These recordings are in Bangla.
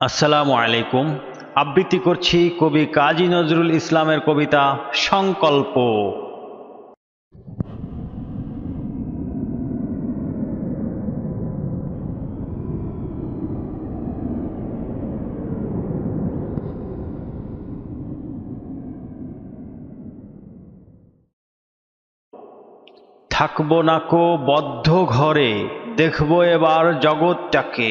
আসসালামু আলাইকুম। আবৃত্তি করছি কবি কাজী নজরুল ইসলামের কবিতা সংকল্প। থাকব না কো বদ্ধ ঘরে, দেখব এবার জগৎটাকে।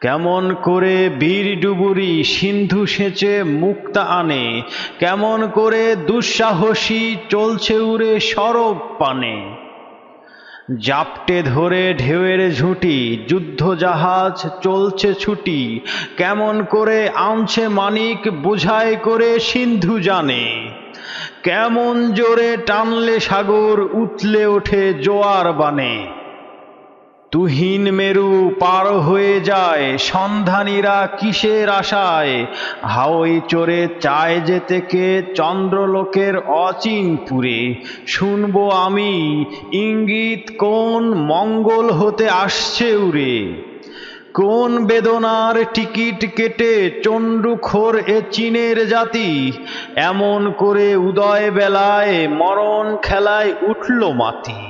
কেমন করে বীর ডুবুরি সিন্ধু সেচে মুক্তা আনে, কেমন করে দুঃসাহসী চলছে উড়ে সরব পানে। জাপটে ধরে ঢেউয়ের ঝুঁটি, যুদ্ধ জাহাজ চলছে ছুটি, কেমন করে আনছে মানিক বোঝাই করে সিন্ধু জানে। কেমন জোরে টানলে সাগর, উতলে ওঠে জোয়ার বানে। তুহিন মেরু পার হয়ে যায়, সন্ধানীরা কিসের আশায়? হাওই চড়ে চায় যেতে কে, চন্দ্রলোকের অচিনপুরে। শুনব আমি, ইঙ্গিত কোন মঙ্গল হতে আসছে উড়ে? কোন বেদনার টিকিট কেটে চণ্ডুখোর এ চীনের জাতি? এমন করে উদয় বেলায় মরণ খেলায় উঠল মাতি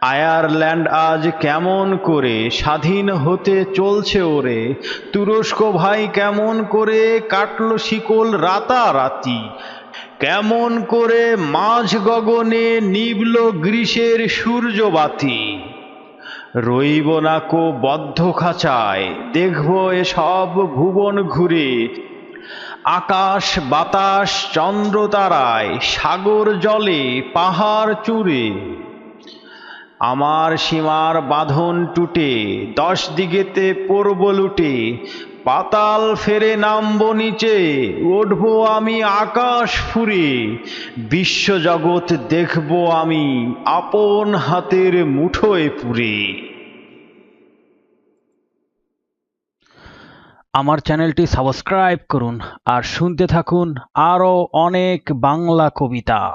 আয়ারল্যান্ড আজ কেমন করে স্বাধীন হতে চলছে ওরে? তুরস্ক ভাই কেমন করে কাটল শিকল রাতারাতি? কেমন করে মাঝ গগনে নিবল গ্রীষের সূর্যবাতি? রইব না কো বদ্ধ খাঁচায়, দেখব এসব ভুবন ঘুরে। আকাশ, বাতাস চন্দ্র তারায় সাগর জলে পাহাড় চূড়ে। আমার সীমার বাঁধন টুটে, দশ দিগেতে পড়ব লুটে, পাতাল ফেরে নামবো নিচে, উঠবো আমি আকাশ ফুরে, বিশ্বজগৎ দেখব আমি আপন হাতের মুঠোয় পুরে। আমার চ্যানেলটি সাবস্ক্রাইব করুন আর শুনতে থাকুন আরও অনেক বাংলা কবিতা।